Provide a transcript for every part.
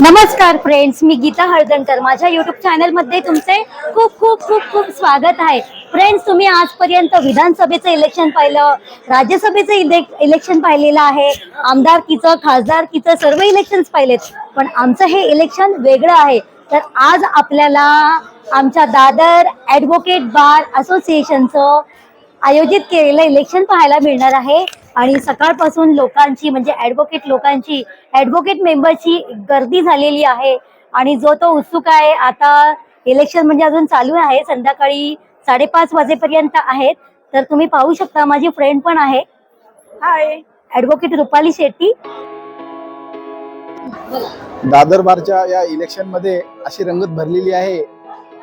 नमस्कार फ्रेंड्स मी गीता हळदणकर. माझ्या युट्यूब चॅनलमध्ये तुमचे खूप खूप खूप खूप स्वागत आहे. फ्रेंड्स तुम्ही आजपर्यंत विधानसभेचं इलेक्शन पाहिलं राज्यसभेचं इले- इलेक्शन पाहिलेलं आहे आमदारकीचं खासदारकीचं सर्व इलेक्शन्स पाहिलेत. पण आमचं हे इलेक्शन वेगळं आहे. तर आज आपल्याला आमच्या दादर ॲडव्होकेट बार असोसिएशनचं आयोजित केलेलं इलेक्शन पाहायला मिळणार आहे. आणि सकाळपासून लोकांची म्हणजे ॲडव्होकेट लोकांची ॲडव्होकेट मेंबरची गर्दी झालेली आहे. आणि जो तो उत्सुक आहे आता इलेक्शन म्हणजे अजून चालू आहे. संध्याकाळी साडेपाच वाजेपर्यंत आहेत. तर तुम्ही पाहू शकता माझी फ्रेंड पण आहे. Hi advocate Rupali Shetty. Dadar बारच्या या इलेक्शनमध्ये अशी रंगत भरलेली आहे.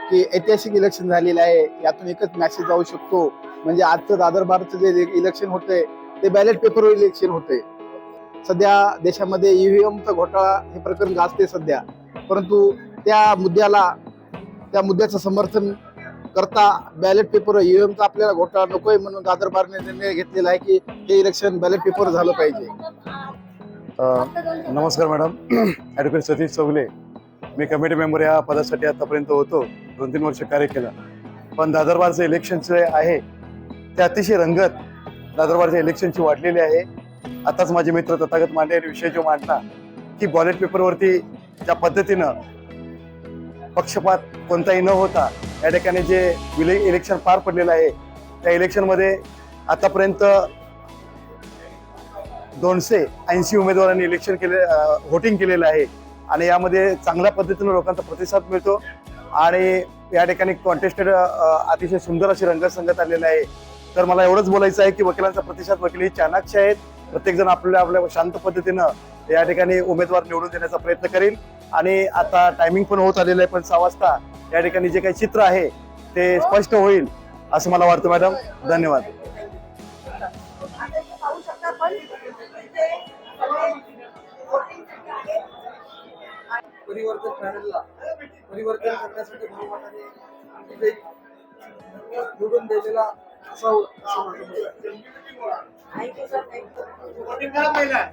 की ऐतिहासिक इलेक्शन झालेलं आहे. यातून एकच मॅसेज जाऊ शकतो. म्हणजे आजचं दादर बारचं जे इलेक्शन होतंय ते बॅलेट पेपरवर इलेक्शन होते सध्या देशामध्ये ईव्हीएमचा घोटाळा हे प्रकरण गाजते सध्या. परंतु त्या मुद्द्याला त्या मुद्द्याचं समर्थन करता बॅलेट पेपर ईव्हीएमचा आपल्याला घोटाळा नकोय म्हणून दादर बारने निर्णय घेतलेला आहे की हे इलेक्शन बॅलेट पेपर झालं पाहिजे. नमस्कार मॅडम. ॲडव्होकेट सतीश चौगले. मी कमिटी मेंबर या पदासाठी आतापर्यंत होतो. दोन तीन वर्ष कार्य केलं. पण दादरबारचं इलेक्शन जे आहे ते अतिशय रंगत दादरबारच्या इलेक्शनची वाढलेली आहे. आताच माझे मित्र तथागत मांडे यांनी विषय जो मांडला की बॉलेट पेपरवरती ज्या पद्धतीनं पक्षपात कोणताही न होता या ठिकाणी जे विले इलेक्शन पार पडलेलं आहे त्या इलेक्शनमध्ये आतापर्यंत दोनशे ऐंशी उमेदवारांनी इलेक्शन केले व्होटिंग केलेलं आहे. आणि यामध्ये चांगल्या पद्धतीनं लोकांचा प्रतिसाद मिळतो. आणि या ठिकाणी कॉन्टेस्टेड अतिशय सुंदर अशी रंगसंगत आलेली आहे. तर मला एवढंच बोलायचं आहे की वकिलांचा प्रतिसाद वकील ही चाणाक्ष आहेत. प्रत्येकजण आपल्या आपल्या शांत पद्धतीनं या ठिकाणी उमेदवार निवडून देण्याचा प्रयत्न करेल. आणि आता टायमिंग पण होत आलेलं आहे पण सहा वाजता या ठिकाणी जे काही चित्र आहे ते स्पष्ट होईल असं मला वाटतं मॅडम. धन्यवाद. परिवर्तन परिवर्तन करण्यासाठी विजयी निवडून दिलेला असावं असं माझं मत आहे.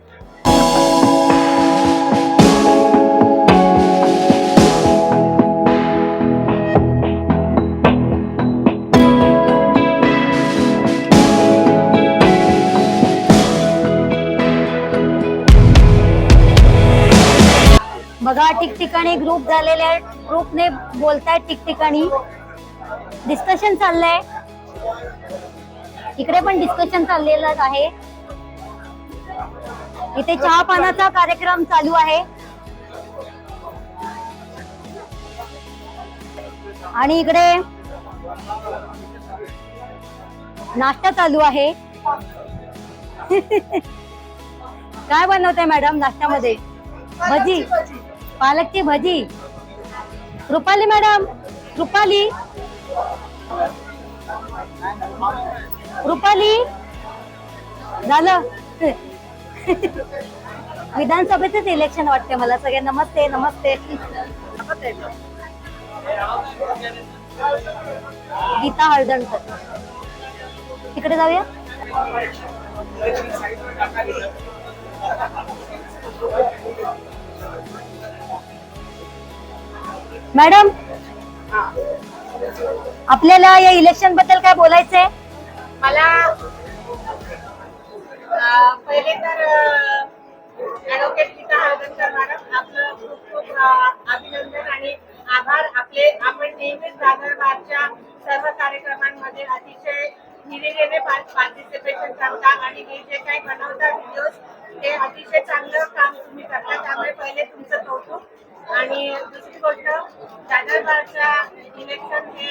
बघा ठिकठिकाणी ग्रुप झालेले आहेत. ग्रुपने बोलतायत ठिकठिकाणी. डिस्कशन चाललंय. इकडे पण डिस्कशन चाललेलं आहे. इथे चहा पानाचा कार्यक्रम चालू आहे. आणि इकडे नाश्ता चालू आहे. काय बनवते मॅडम नाश्त्यामध्ये? भजी. पालकची भजी. रुपाली मॅडम रुपाली. रुपाली. झालं. विधानसभेचेच इलेक्शन वाटते मला. सगळे नमस्ते नमस्ते. गीता हळदणकर. तिकडे जाऊया. मॅडम आपल्याला या इलेक्शनबद्दल काय बोलायचंय? मला पहिले तर ऍडव्होकेट गीता मॅडम आपलं खूप खूप अभिनंदन आणि आभार. आपले आपण नेहमीच दादरबारच्या सर्व कार्यक्रमांमध्ये अतिशय निरेने पार्टिसिपेशन करता आणि हे जे काही बनवता व्हिडिओज ते अतिशय चांगलं काम तुम्ही करता त्यामुळे पहिले तुमचं कौतुक. आणि दुसरी गोष्ट दादरबारच्या इलेक्शन हे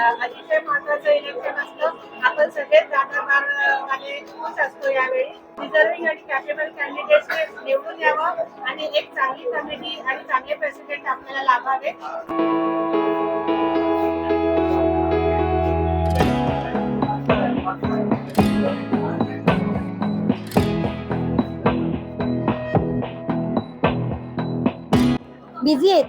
अतिशय महत्वाचं इलेक्शन असतं. आपण सगळेच दादरबार वाले खुश असतो यावेळी. रिझर्विंग आणि कॅपेबल कॅन्डिडेट्सने निवडून यावं आणि एक चांगली कमिटी आणि चांगले प्रेसिडेंट आपल्याला लाभावे. बिझी आहेत.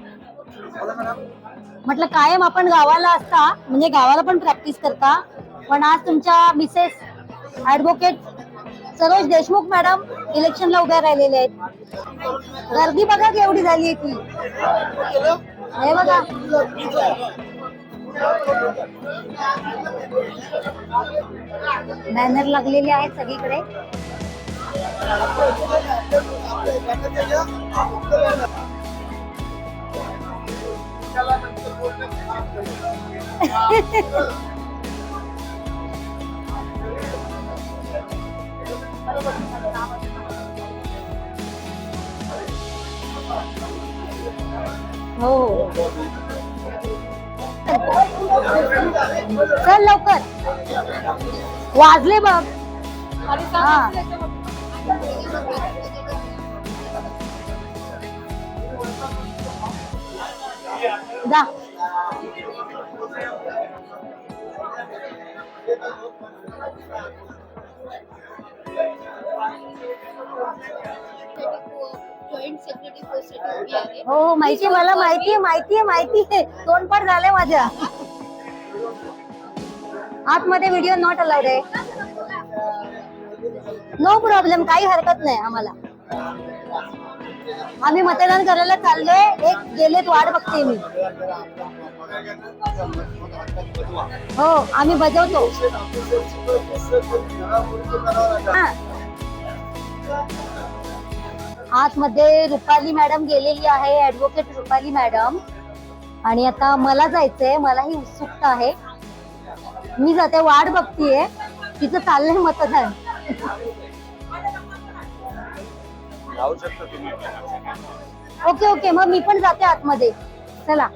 म्हटलं कायम आपण गावाला असता म्हणजे गावाला पण प्रॅक्टिस करता पण आज तुमच्या Mrs advocate Saroj Deshmukh madam इलेक्शनला उभ्या राहिलेल्या आहेत. गर्दी बघा केवढी झाली आहे ती. हे बघा. बॅनर लागलेले आहेत सगळीकडे. हो. चल लवकर. वाजले बघ. हा. जा. हो हो माहिती आहे मला माहिती आहे माहिती आहे माहिती आहे. दोन पण झाले माझ्या. आतमध्ये व्हिडिओ नॉट अलाउड आहे. नो प्रॉब्लेम काही हरकत नाही आम्हाला. आम्ही मतदान करायला चाललोय. एक गेलेत वाट बघते मी. हो आम्ही बजावतो. हा. आतमध्ये रुपाली मॅडम गेलेली आहे ऍडव्होकेट रुपाली मॅडम. आणि आता मला जायचंय मलाही उत्सुकता आहे. मी जाते वाट बघतीये. तिचं चाललंय मतदान. Okay okay. मग मी पण जाते आतमध्ये. चला.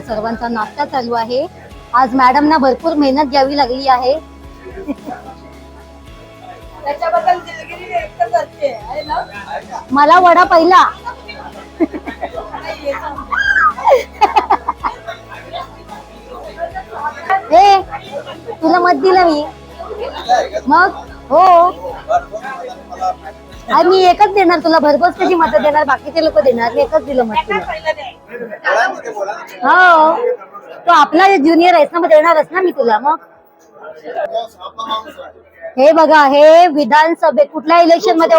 सर्वांचा नाश्ता चालू आहे. आज मॅडमना भरपूर मेहनत घ्यावी लागली आहे. त्याच्याबद्दल दिलगिरी व्यक्त करते. आहे ना मला वडा पहिला. ए तुला मत दिलं मी. मग हो. आणि मी एकच देणार तुला भरघोस कशी मत देणार बाकीचे लोक देणार मी एकच दिलं मत तुला. हो. तो आपला ज्युनियर आहेस ना मग देणारच ना मी तुला मग. हे बघा हे विधानसभे कुठल्या इलेक्शनमध्ये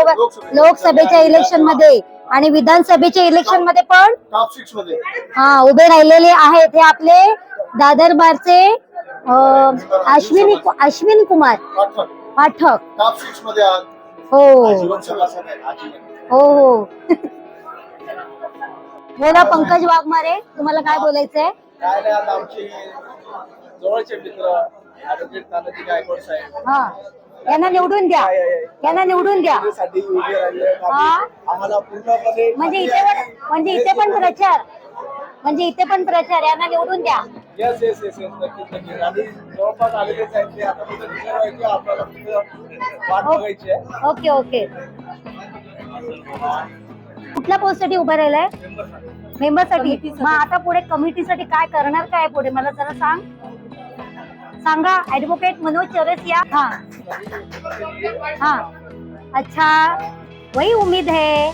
लोकसभेच्या इलेक्शनमध्ये. आणि विधानसभेच्या इलेक्शनमध्ये पण हा उभे राहिलेले आहेत हे आपले दादर बारचे अं, अश्विनी अश्विन कुमार. पाठक. टॉप सिक्समध्ये हो. आजी. हो हो. बोला पंकज वाघमारे तुम्हाला काय बोलायचंय? काय नाही आता आमचे जवळचे मित्र ऍडव्होकेट तानाजी गायकवाड साहेब. हा. यांना निवडून द्या. यांना निवडून द्या. साठी उभे राहिले आहेत. हा. आम्ही- आम्हाला पूर्णपणे म्हणजे इथे पण म्हणजे इथे पण प्रचार. म्हणजे इथे पण प्रचार यांना निवडून द्या. येस येस येस येस नक्कीच नक्कीच. आणि जवळपास आलेलेच आहेत ते. आता फक्त ठरवायचे आपल्याला फक्त वाट बघायची आहे? Okay okay. कुठल्या पोस्टसाठी उभा राहिलाय? मेंबरसाठी. मग आता पुढे कमिटीसाठी काय करणार काय पुढे? मला जरा सांग. सांगा ऍडव्होकेट मनोज चौरसिया हा. हा. अच्छा. वही उम्मीद है.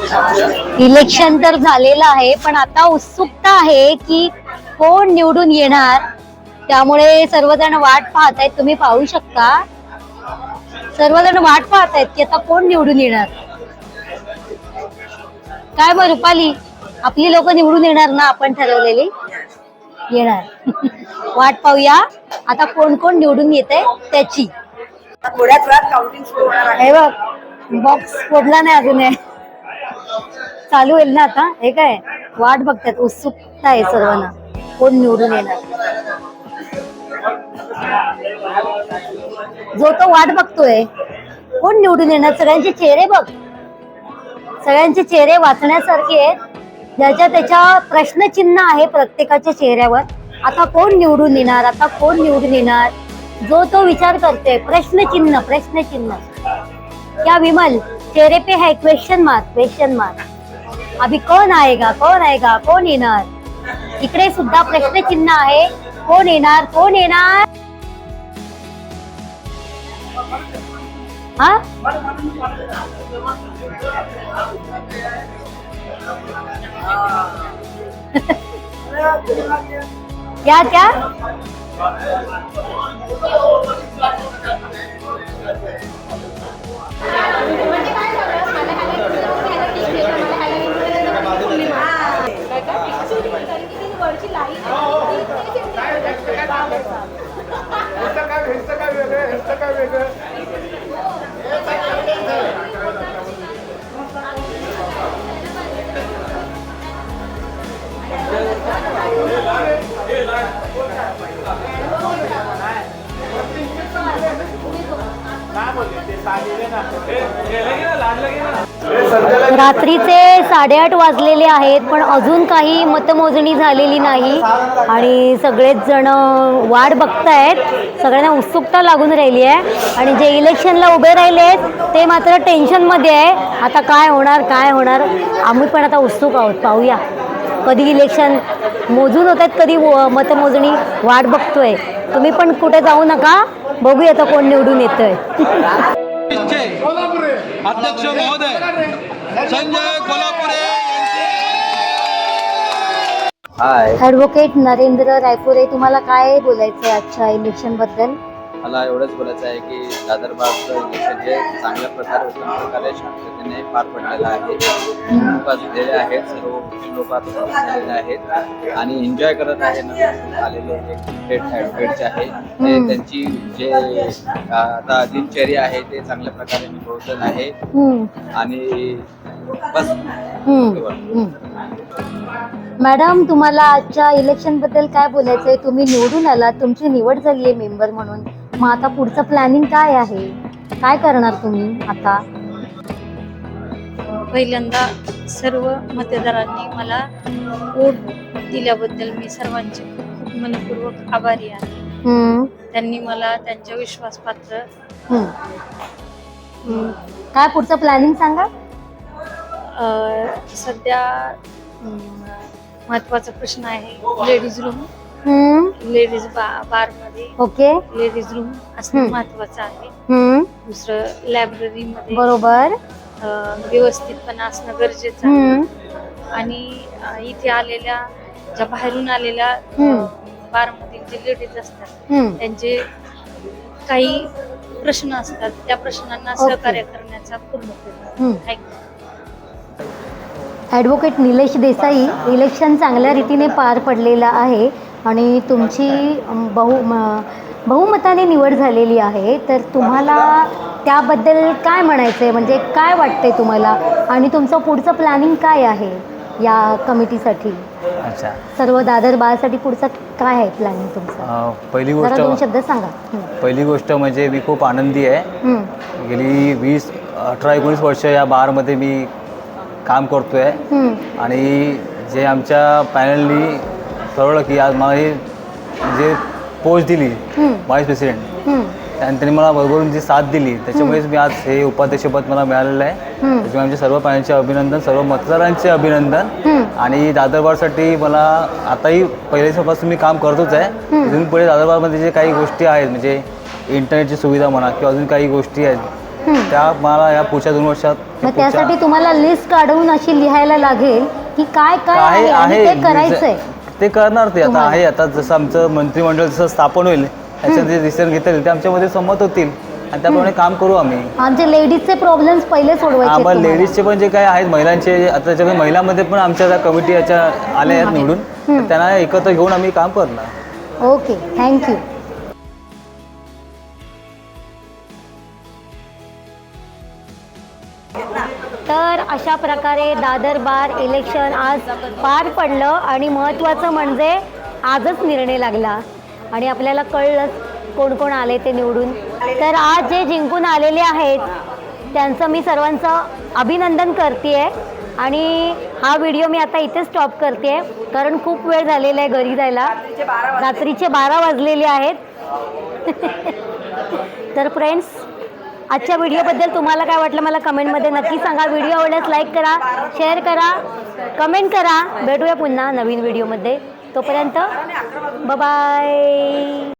इलेक्शन तर झालेलं आहे पण आता उत्सुकता आहे की कोण निवडून येणार? त्यामुळे सर्वजण वाट पाहत आहेत. तुम्ही पाहू शकता. सर्वजण वाट पाहत आहेत की आता कोण निवडून येणार? काय मग रुपाली? आपली लोक निवडून येणार ना आपण ठरवलेली? येणार. वाट पाहूया. आता कोण कोण निवडून येते त्याची. थोड्याच वेळात काउंटिंग सुरू होणार आहे. बघ बॉक्स फोडला नाही अजून. चालू होईल ना आता? हे काय? वाट बघतात उत्सुकता आहे सर्वांना. कोण निवडून येणार? जो तो वाट बघतोय कोण निवडून येणार? सगळ्यांचे चेहरे बघ. सगळ्यांचे चेहरे वाचण्यासारखे आहेत. ज्याच्या त्याच्या प्रश्नचिन्ह आहे प्रत्येकाच्या चेहऱ्यावर. आता कोण निवडून येणार? आता कोण निवडून येणार? जो तो विचार करतोय प्रश्न चिन्ह प्रश्न चिन्ह क्या विमल? चेहरे पे है क्वेश्चन मार्क क्वेश्चन मार्क अभी कौन आएगा? कौन आएगा? कोण येणार? इकडे सुद्धा प्रश्न चिन्ह आहे. कोण येणार? कोण येणार? हा? क्या क्या वेगळं ह्याचं काय वेगळं रात्रीचे साडेआठ वाजलेले आहेत पण अजून काही मतमोजणी झालेली नाही. आणि सगळेच जण वाट बघतायत. सगळ्यांना उत्सुकता लागून राहिली आहे. आणि जे इलेक्शनला उभे राहिले आहेत ते मात्र टेन्शनमध्ये आहे. आता काय होणार काय होणार? आम्ही पण आता उत्सुक आहोत. पाहूया. कधी इलेक्शन मोजून होत आहेत कधी व- मतमोजणी. वाट बघतोय. तुम्ही पण कुठे जाऊ नका. बघूया आता कोण निवडून येतोय. अध्यक्ष महोदय संजय कोल्हापुरे हाय ॲडव्होकेट नरेंद्र रायपुरे तुम्हाला काय बोलायचं आहे आजच्या इलेक्शनबद्दल? मला एवढंच बोलायचं आहे की दादर बारचं इलेक्शन हे चांगल्या प्रकारे उत्तम प्रकारे शांततेने पार पडलेलं आहे. लोक असलेले आहेत सर्व लोक आलेले आहेत. आणि एन्जॉय करत आहे. नवीन आलेले जे थेट ॲडव्होकेटचे आहे ते. त्यांची जे आता दिनचर्या आहे ते चांगल्या प्रकारे निभवत आहे. आणि बस. मॅडम तुम्हाला आजच्या इलेक्शनबद्दल काय बोलायचं आहे तुम्ही निवडून आलात. तुमची निवड झाली आहे मेंबर म्हणून. मग आता पुढचं प्लॅनिंग काय आहे? काय करणार तुम्ही आता? पहिल्यांदा सर्व मतदारांनी मला वोट दिल्याबद्दल मी सर्वांचे खूप मनपूर्वक आभारी आहे. हम्म, त्यांनी मला त्यांच्या विश्वासपात्र हम्म. हम्म. काय पुढचं प्लॅनिंग सांगा? अं, सध्या महत्त्वाचा प्रश्न आहे लेडीज रूम हम्म, लेडीज बा बारमध्ये ओके लेडीज रूम असणं हम्म. महत्वाचं आहे हम्म, दुसरं लायब्ररीमध्ये बरोबर अं, व्यवस्थितपणा असणं गरजेचं आहे हम्म, आणि अ, इथे आलेल्या ज्या बाहेरून आलेल्या हम्म. बारमधील जे लेडीज असतात हम्म. त्यांचे काही प्रश्न असतात त्या प्रश्नांना ओके. सहकार्य करण्याचा पूर्ण प्रयत्न. आहे. ॲडव्होकेट निलेश देसाई इलेक्शन चांगल्या रीतीने पार पडलेलं आहे आणि तुमची बहु म- बहुमताने निवड झालेली आहे. तर तुम्हाला त्याबद्दल काय म्हणायचं आहे म्हणजे काय वाटतंय तुम्हाला? आणि तुमचं पुढचं प्लॅनिंग काय आहे या कमिटीसाठी अच्छा. सर्व दादर बाळासाठी पुढचं काय आहे प्लॅनिंग तुमचं? पहिली दोन गोष्ट शब्द सांगा. पहिली गोष्ट म्हणजे मी खूप आनंदी आहे. गेली वीस अठरा एकोणीस वर्ष या बारमध्ये मी काम करतो आहे. आणि जे आमच्या पॅनलनी ठरवलं की आज मला हे म्हणजे पोस्ट दिली. Vice president. आणि त्यांनी मला भरभरून जी साथ दिली त्याच्यामुळेच मी आज हे उपाध्यक्षपद मला मिळालेलं आहे. त्याच्यामुळे आमचे सर्व पॅनलचे अभिनंदन सर्व मतदारांचे अभिनंदन. आणि दादरबारसाठी मला आताही पहिल्यापासून मी काम करतोच आहे. इथून पुढे दादरबारमध्ये जे काही गोष्टी आहेत म्हणजे इंटरनेटची सुविधा म्हणा किंवा अजून काही गोष्टी आहेत. त्या मला या पुढच्या दोन वर्षात मग त्यासाठी तुम्हाला लिस्ट काढून अशी लिहायला लागेल की काय काय आहे करायचंय ते करणार ते आता. आहे आता जसं आमचं मंत्रिमंडळ जसं स्थापन होईल त्याच्यात जे डिसिजन घेता येईल ते आमच्यामध्ये संमत होतील आणि त्याप्रमाणे काम करू आम्ही आमचे लेडीजचे प्रॉब्लेम्स पहिले सोडवायचे आम्हाला तुम्हाला. लेडीजचे पण जे काय आहेत महिलांचे आता त्याच्यामध्ये महिलांमध्ये पण आमच्या कमिटी याच्या आल्या आहेत निवडून. तर त्यांना एकत्र घेऊन आम्ही काम करणार ओके थँक्यू अशा प्रकारे दादर बार इलेक्शन आज पार पडलं आणि महत्त्वाचं म्हणजे आजच निर्णय लागला. आणि आपल्याला कळलंच कोण कोण आले ते निवडून. तर आज जे जिंकून आलेले आहेत त्यांचं मी सर्वांचं अभिनंदन करते आणि हा व्हिडिओ मी आता इथे स्टॉप करते कारण खूप वेळ झालेला आहे घरी जायला. रात्रीचे बारा वाजलेले आहेत. तर फ्रेंड्स आजच्या व्हिडिओबद्दल तुम्हाला काय वाटलं मला कमेंटमध्ये नक्की सांगा. व्हिडिओ आवडल्यास लाईक करा शेअर करा कमेंट करा. भेटूया पुन्हा नवीन व्हिडिओमध्ये. तोपर्यंत बाय